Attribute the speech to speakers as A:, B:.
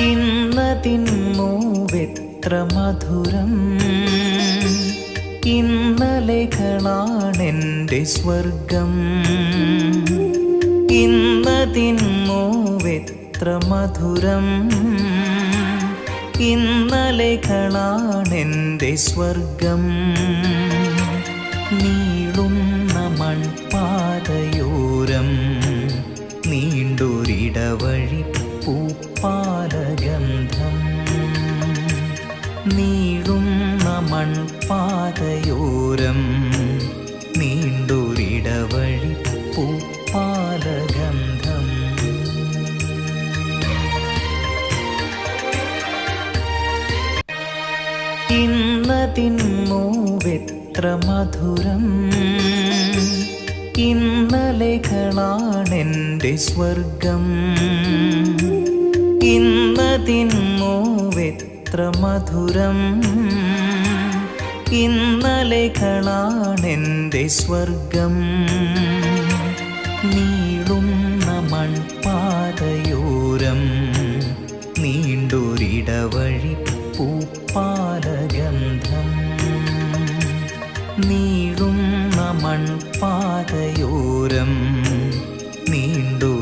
A: ഇന്നതിന്നോവെത്ര മധുരം? ഇന്നലെകളാണെന്റെ സ്വർഗം. ഇന്നതിന്നോവെത്ര മധുരം? ഇന്നലെകളാണെന്റെ സ്വർഗം. നീളുന്ന മൺപാതയോരം നീണ്ടൊരിടവഴി പൂപ്പാലഗന്ധം നീളുന്ന മൺപാതയോരം നീണ്ടൊരിടവഴി പൂപ്പാലഗന്ധം. ഇന്നതിന്നോവെത്ര മധുരം? ഇന്നലെ കളാണെന്റെ സ്വർഗം. ഇന്നതിന്നോവെത്ര മധുരം. ഇന്നലെകളാണെന്റെ സ്വർഗം. നീളുന്ന മൺപാതയോരം. നീണ്ടൊരിടവഴി പൂപ്പാലഗന്ധം. നീളുന്ന മൺപാതയോരം. നീണ്ടു